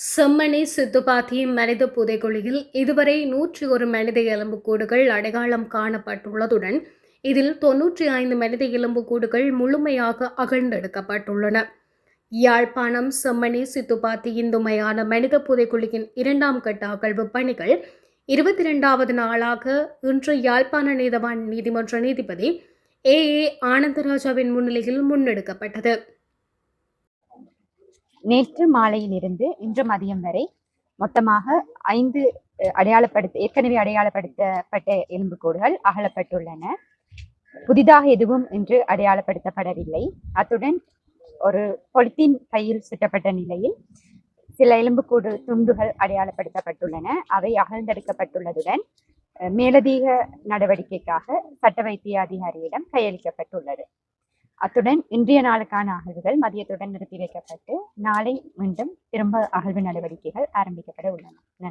செம்மணி சித்துப்பாத்தி மனித புதைக்குழியில் இதுவரை நூற்றி ஒரு மனித எலும்புக்கூடுகள் அடையாளம் காணப்பட்டுள்ளதுடன் இதில் தொன்னூற்றி ஐந்து மனித எலும்புக்கூடுகள் முழுமையாக அகழ்ந்தெடுக்கப்பட்டுள்ளன. யாழ்ப்பாணம் செம்மணி சித்துப்பாத்தி இந்துமையான மனித புதைக்குழியின் இரண்டாம் கட்ட அகழ்வு பணிகள் இருபத்தி ரெண்டாவது நாளாக இன்று யாழ்ப்பாண நீதவான் நீதிமன்ற நீதிபதி ஏ ஏ ஆனந்தராஜாவின் முன்னிலையில் முன்னெடுக்கப்பட்டது. நேற்று மாலையிலிருந்து இன்று மதியம் வரை மொத்தமாக ஐந்து அடையாளப்படுத்த ஏற்கனவே அடையாளப்படுத்தப்பட்ட எலும்புக்கூடுகள் அகலப்பட்டுள்ளன. புதிதாக எதுவும் இன்று அடையாளப்படுத்தப்படவில்லை. அத்துடன் ஒரு பொலித்தீன் பையில் சுட்டப்பட்ட நிலையில் சில எலும்புக்கூடு துண்டுகள் அடையாளப்படுத்தப்பட்டுள்ளன. அவை அகழ்ந்தெடுக்கப்பட்டுள்ளதுடன் மேலதிக நடவடிக்கைக்காக சட்ட வைத்திய அதிகாரியிடம் கையளிக்கப்பட்டுள்ளது. அத்துடன் இன்றைய நாளுக்கான அகழ்வுகள் மதியத்துடன் நிறுத்தி வைக்கப்பட்டு நாளை மீண்டும் திரும்ப அகழ்வு நடவடிக்கைகள் ஆரம்பிக்கப்பட உள்ளன. நன்றி.